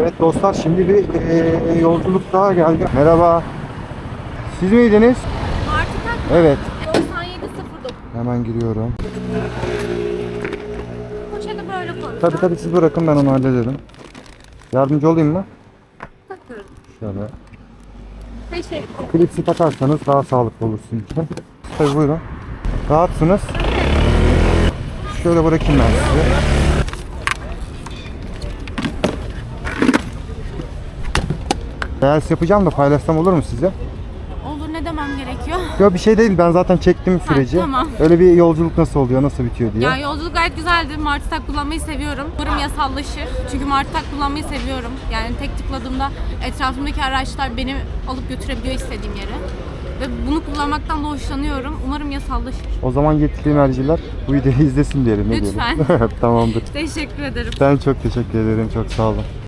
Evet dostlar şimdi bir eee, yolculuk daha geldi. Merhaba. Siz miydiniz? Martı Evet. 9709. Hemen giriyorum. Poşeti böyle koy. Tabi tabi siz bırakın ben onu hallederim. Yardımcı olayım mı? Takıyorum. Şöyle. Teşekkür Klipsi takarsanız daha sağlıklı olur sizin için. Tabii buyurun. Rahatsınız. Şöyle bırakayım ben size. Reels yapacağım da paylaşsam olur mu size? Olur ne demem gerekiyor? Yok bir şey değil ben zaten çektim süreci. tamam. Öyle bir yolculuk nasıl oluyor, nasıl bitiyor diye. Ya yolculuk gayet güzeldi. Martı tak kullanmayı seviyorum. Umarım yasallaşır. Çünkü Martı tak kullanmayı seviyorum. Yani tek tıkladığımda etrafımdaki araçlar beni alıp götürebiliyor istediğim yere. Ve bunu kullanmaktan da hoşlanıyorum. Umarım yasallaşır. O zaman yetkili merciler bu videoyu izlesin diyelim. Ne Lütfen. diyelim? Tamamdır. Teşekkür ederim. Ben çok teşekkür ederim. Çok sağ olun.